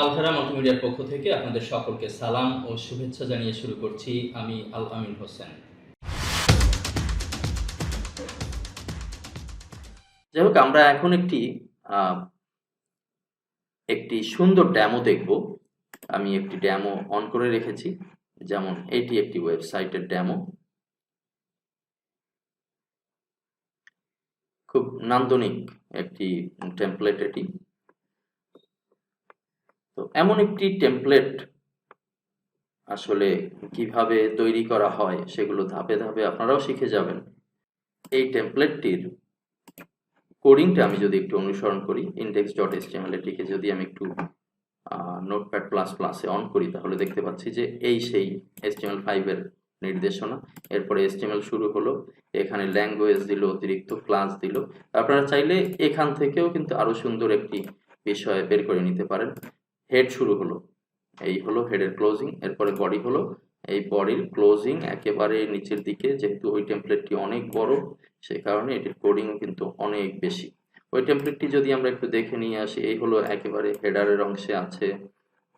আলহারা মাল্টিমিডিয়ার পক্ষ থেকে আপনাদের সকলকে সালাম ও শুভেচ্ছা জানিয়ে শুরু করছি আমি আল আমিন হোসেন। যাই হোক, আমরা এখন একটি একটি সুন্দর ড্যামো দেখব। আমি একটি ড্যামো অন করে রেখেছি, যেমন এটি একটি ওয়েবসাইটের ড্যামো খুব নান্দনিক একটি টেমপ্লেট এটি। তো এমন একটি টেমপ্লেট আসলে কীভাবে তৈরি করা হয় সেগুলো ধাপে ধাপে আপনারাও শিখে যাবেন। এই টেমপ্লেটটির কোডিংটা আমি যদি একটু অনুসরণ করি ইন্ডেক্স ডট এটিকে যদি আমি একটু নোটপ্যাড প্লাস প্লাসে অন করি, তাহলে দেখতে পাচ্ছি যে এই সেই এসটিএমএল ফাইভের নির্দেশনা। এরপরে এসটিএমএল শুরু হলো, এখানে ল্যাঙ্গুয়েজ দিল, অতিরিক্ত ক্লাস দিল। আপনারা চাইলে এখান থেকেও কিন্তু আরও সুন্দর একটি বিষয় বের করে নিতে পারেন। হেড শুরু হলো। এই হলো হেডের ক্লোজিং এরপরে বডি হলো। এই বডির ক্লোজিং একেবারে নিচের দিকে, যেহেতু ওই টেমপ্লেটটি অনেক বড় সেই কারণে এটির কোডিংও কিন্তু অনেক বেশি। ওই টেমপ্লেটটি যদি আমরা একটু দেখে নিয়ে আসি, এই হলো একেবারে হেডারের অংশে আছে।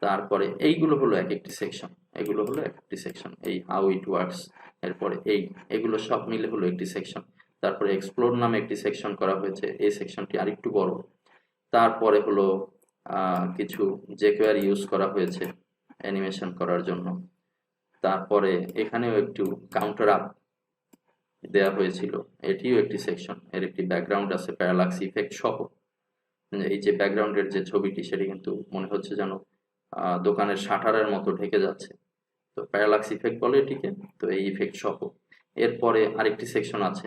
তারপরে এইগুলো হলো এক একটি সেকশন এগুলো হলো এক একটি সেকশন এই হাউ ইট ওয়ার্কস এরপরে এই, এগুলো সব মিলে হলো একটি সেকশন তারপরে এক্সপ্লোর নামে একটি সেকশন করা হয়েছে, এই সেকশনটি আরেকটু বড়। তারপরে হলো কিছু জেকোয়ার ইউজ করা হয়েছে অ্যানিমেশন করার জন্য। তারপরে এখানেও একটু কাউন্টার আপ দেওয়া হয়েছিল। এটিও একটি সেকশন এর একটি ব্যাকগ্রাউন্ড আছে প্যারালাক্স ইফেক্ট সহ। এই যে ব্যাকগ্রাউন্ডের যে ছবিটি, সেটি কিন্তু মনে হচ্ছে যেন দোকানের শাটারের মতো ঢেকে যাচ্ছে। তো প্যারালাক্স ইফেক্ট বলে এটিকে, তো এই ইফেক্ট সহ। এরপরে আরেকটি সেকশন আছে,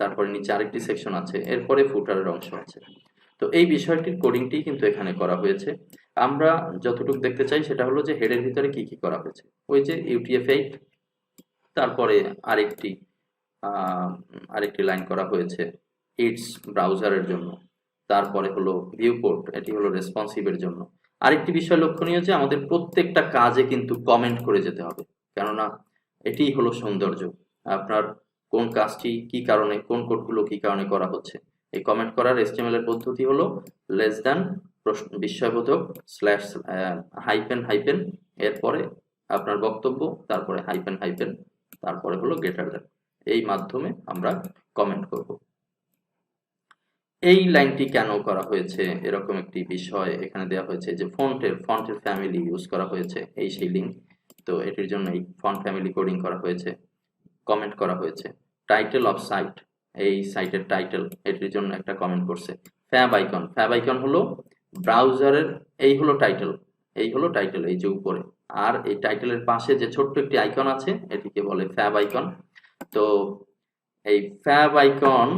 তারপরে নিচে আরেকটি সেকশন আছে, এরপরে ফুটারের অংশ আছে। তো এই বিষয়টির কোডিংটি কিন্তু এখানে করা হয়েছে। আমরা যতটুকু দেখতে চাই সেটা হলো যে হেডের ভিতরে কি কি করা হয়েছে। ওই যে ইউটিএফ এইট তারপরে আরেকটি আরেকটি লাইন করা হয়েছে ইটস ব্রাউজারের জন্য। তারপরে হলো ভিউপোর্ট এটি হলো রেসপন্সিভের জন্য। আরেকটি বিষয় লক্ষণীয় যে আমাদের প্রত্যেকটা কাজে কিন্তু কমেন্ট করে যেতে হবে। কেননা এটিই হলো সৌন্দর্য। আপনার কোন কাজটি কি কারণে, কোন কোডগুলো কি কারণে করা হচ্ছে। এই কমেন্ট করার এসটিএমএল এর পদ্ধতি হলো লেস দ্যান প্রশ্ন, বিস্ময়বোধক স্ল্যাশ হাইপেন হাইপেন এরপরে আপনার বক্তব্য, তারপরে হাইপেন হাইপেন তারপরে হলো গ্রেটার দ্যান এই মাধ্যমে আমরা কমেন্ট করব। এই লাইনটি কেন করা হয়েছে? এরকম একটি বিষয় এখানে দেওয়া হয়েছে যে ফন্টের ফন্টের ফ্যামিলি ইউজ করা হয়েছে, এই সেই লিঙ্ক তো এটির জন্য এই ফন্ট ফ্যামিলি কোডিং করা হয়েছে কমেন্ট করা হয়েছে। টাইটেল অফ সাইট এই সাইটের টাইটেল এটির জন্য একটা কমেন্ট করছে। ফ্যাব আইকন ফ্যাব আইকন হলো ব্রাউজারের এই হলো টাইটেল এই হলো টাইটেল এই যে উপরে। আর এই টাইটেলের পাশে যে ছোট্ট একটি আইকন আছে, এটিকে বলে ফ্যাব আইকন তো এই ফ্যাব আইকন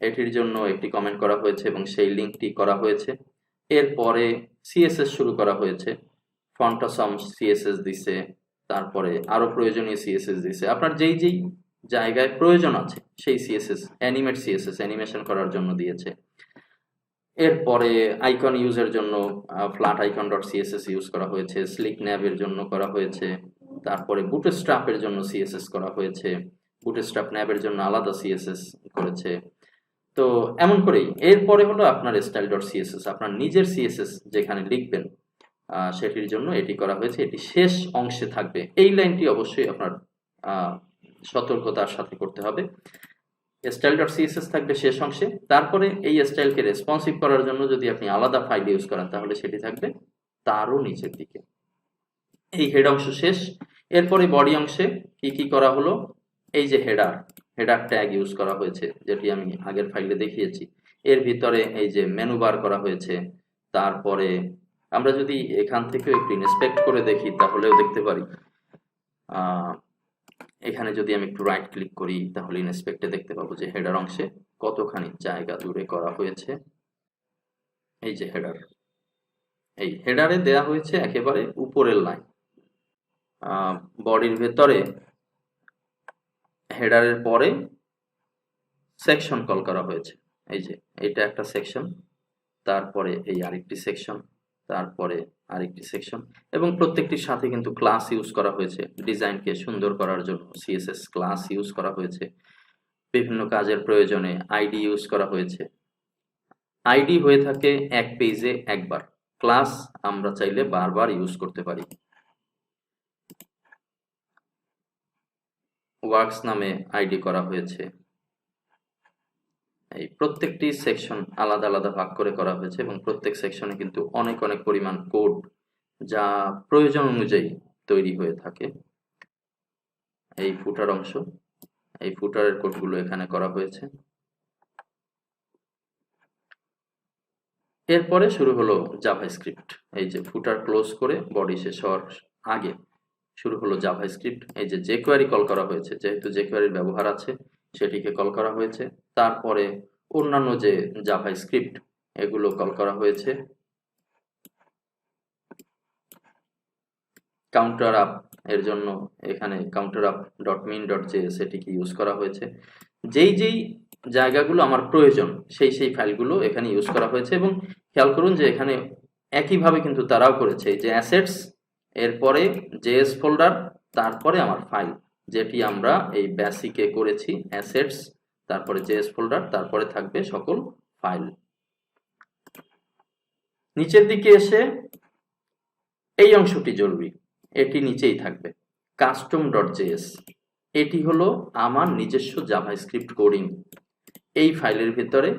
এটির জন্য একটি কমেন্ট করা হয়েছে এবং সেই লিঙ্কটি করা হয়েছে। এরপরে সিএসএস শুরু করা হয়েছে। ফন্টাসম সিএসএস দিছে, তারপরে আরও প্রয়োজনীয় সিএসএস দিছে। আপনার যেই যেই জায়গায় প্রয়োজন আছে। সেই সিএসএস অ্যানিমেট সিএসএস অ্যানিমেশন করার জন্য দিয়েছে। এরপরে আইকন ইউজের জন্য flat icon dot CSS use করা হয়েছে। স্লিক ন্যাবের জন্য করা হয়েছে। তারপরে বুটস্ট্র্যাপের জন্য সিএসএস করা হয়েছে। বুটস্ট্র্যাপ ন্যাবের জন্য আলাদা সিএসএস করেছে। তো এমন করেই। এরপরে হলো আপনার স্টাইল ডট সিএসএস আপনার নিজের সিএসএস যেখানে লিখবেন সেটির জন্য এটি করা হয়েছে। এটি শেষ অংশে থাকবে। এই লাইনটি অবশ্যই আপনার সতর্কতার সাথে করতে হবে। স্টাইল ডট সিএসএস থাকবে শেষ অংশে। তারপরে এই স্টাইলকে রেসপন্সিভ করার জন্য যদি আপনি আলাদা ফাইল ইউজ করেন, তাহলে সেটি থাকবে তারও নিচের দিকে। এই হেড অংশ শেষ। এরপরে বডি অংশে কি কি করা হলো? এই যে হেডার হেডার ট্যাগ ইউজ করা হয়েছে, যেটি আমি আগের ফাইলে দেখিয়েছি। এর ভিতরে এই যে মেনু বার করা হয়েছে। তারপরে আমরা যদি এখান থেকেও একটু ইন্সপেক্ট করে দেখি, তাহলেও দেখতে পারি। এখানে যদি আমি একটু রাইট ক্লিক করি, তাহলে ইন্সপেক্টে দেখতে পাবো যে হেডার অংশে কতখানি জায়গা জুড়ে করা হয়েছে। এই যে হেডার এই হেডারে দেয়া হয়েছে একেবারে উপরের লাইন বডির ভেতরে হেডারের পরে সেকশন কল করা হয়েছে। এই যে, এটা একটা সেকশন তারপরে এই আরেকটি সেকশন তারপরে আরেকটি সেকশন এবং প্রত্যেকটির সাথে কিন্তু ক্লাস ইউজ করা হয়েছে। ডিজাইনকে সুন্দর করার জন্য সিএসএস ক্লাস ইউজ করা হয়েছে। বিভিন্ন কাজের প্রয়োজনে আইডি ইউজ করা হয়েছে। আইডি হয়ে থাকে এক পেজে একবার। ক্লাস আমরা চাইলে বারবার ইউজ করতে পারি। ওয়ার্কস নামে আইডি করা হয়েছে। এই প্রত্যেকটি সেকশন আলাদা আলাদা ভাগ করে করা হয়েছে এবং প্রত্যেক সেকশনে কিন্তু অনেক অনেক পরিমাণ কোড যা প্রয়োজন অনুযায়ী তৈরি হয়ে থাকে। এই ফুটার অংশ, এই ফুটারের কোডগুলো এখানে করা হয়েছে। এরপরে শুরু হলো জাভাস্ক্রিপ্ট এই যে ফুটার ক্লোজ করে বডি শেষ হওয়ার আগে শুরু হলো জাভাস্ক্রিপ্ট এই যে জেকোয়ারি কল করা হয়েছে, যেহেতু জেকোয়ারির ব্যবহার আছে, সেটিকে কল করা হয়েছে। তারপরে অন্যান্য যে জাভাস্ক্রিপ্ট, এগুলো কল করা হয়েছে। কাউন্টার আপ এর জন্য এখানে counter up dot min dot J সেটিকে ইউজ করা হয়েছে। যেই যেই জায়গাগুলো আমার প্রয়োজন, সেই সেই ফাইলগুলো এখানে ইউজ করা হয়েছে এবং খেয়াল করুন যে এখানে একইভাবে কিন্তু তারাও করেছে। যে অ্যাসেটস এরপরে জেএস ফোল্ডার তারপরে আমার ফাইল যেটি আমরা এই বেসিকে করেছি অ্যাসেটস তারপরে জেএস ফোল্ডার তারপরে থাকবে সকল ফাইল নিচের দিকে এসে এই অংশটি জরুরি, এটি নিচেই থাকবে। কাস্টম ডট জেএস এটি হলো আমার নিজস্ব জাভা স্ক্রিপ্ট কোডিং। এই ফাইলের ভিতরে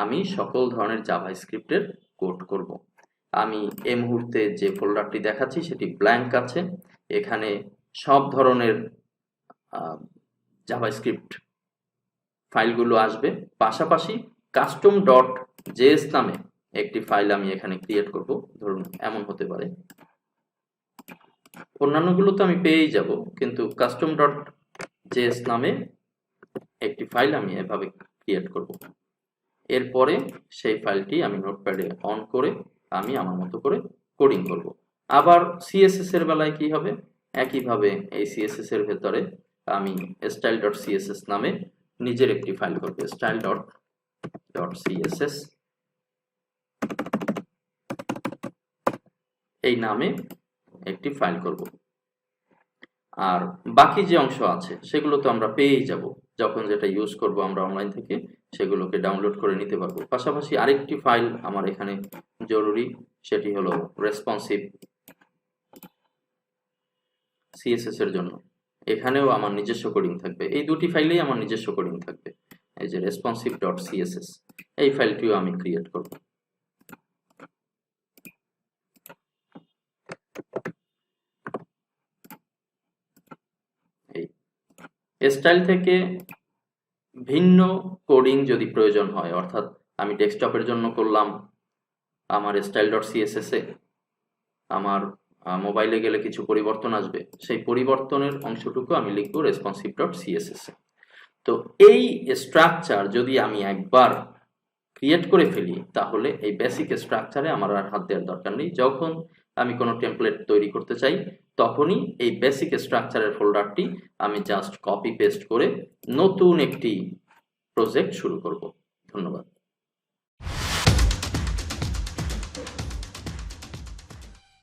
আমি সকল ধরনের জাভা স্ক্রিপ্টের কোড করব। আমি এই মুহূর্তে যে ফোল্ডারটি দেখাচ্ছি সেটি ব্ল্যাঙ্ক আছে। এখানে সব ধরনের জাভাস্ক্রিপ্ট ফাইলগুলো আসবে। পাশাপাশি কাস্টম ডট জেএস নামে একটি ফাইল আমি এখানে ক্রিয়েট করব। ধরুন এমন হতে পারে। অন্যান্যগুলো তো আমি পেয়েই যাব, কিন্তু কাস্টম ডট জেএস নামে একটি ফাইল আমি এভাবে ক্রিয়েট করব। এরপরে সেই ফাইলটি আমি নোটপ্যাডে অন করে আমি আমার মতো করে কোডিং করব। আবার সিএসএস এর বেলায় কি হবে? একইভাবে এই সিএসএস এর ভেতরে আমি স্টাইল ডট সিএসএস নামে নিজের একটি ফাইল করবে স্টাইল ডট ডট সিএসএস এই নামে একটি ফাইল করব। আর বাকি যে অংশ আছে, সেগুলো তো আমরা পেয়েই যাব। যখন যেটা ইউজ করব আমরা অনলাইন থেকে, সেগুলোকে ডাউনলোড করে নিতে পারব। পাশাপাশি আরেকটি ফাইল আমার এখানে জরুরি, সেটি হলো রেসপন্সিভ সিএসএস এর জন্য। এখানেও আমার নিজস্ব কোডিং থাকবে। এই দুটি ফাইলেই আমার নিজস্ব কোডিং থাকবে। এই যে রেসপন্সিভ ডট সিএসএস এই ফাইলটিও আমি ক্রিয়েট করব। এই স্টাইল থেকে ভিন্ন কোডিং যদি প্রয়োজন হয়, অর্থাৎ আমি ডেস্কটপের জন্য করলাম আমার স্টাইল ডট সিএসএস এ আমার মোবাইলে গেলে কিছু পরিবর্তন আসবে। সেই পরিবর্তনের অংশটুকু আমি লিখব রেসপন্সিভ ডট সিএসএস তো এই স্ট্রাকচার যদি আমি একবার ক্রিয়েট করে ফেলি, তাহলে এই বেসিক স্ট্রাকচারে আমার আর হাত দেওয়ার দরকার নেই। যখন আমি কোনো টেমপ্লেট তৈরি করতে চাই, তখনই এই বেসিক স্ট্রাকচারের ফোল্ডারটি আমি জাস্ট কপি পেস্ট করে নতুন একটি প্রজেক্ট শুরু করব। ধন্যবাদ।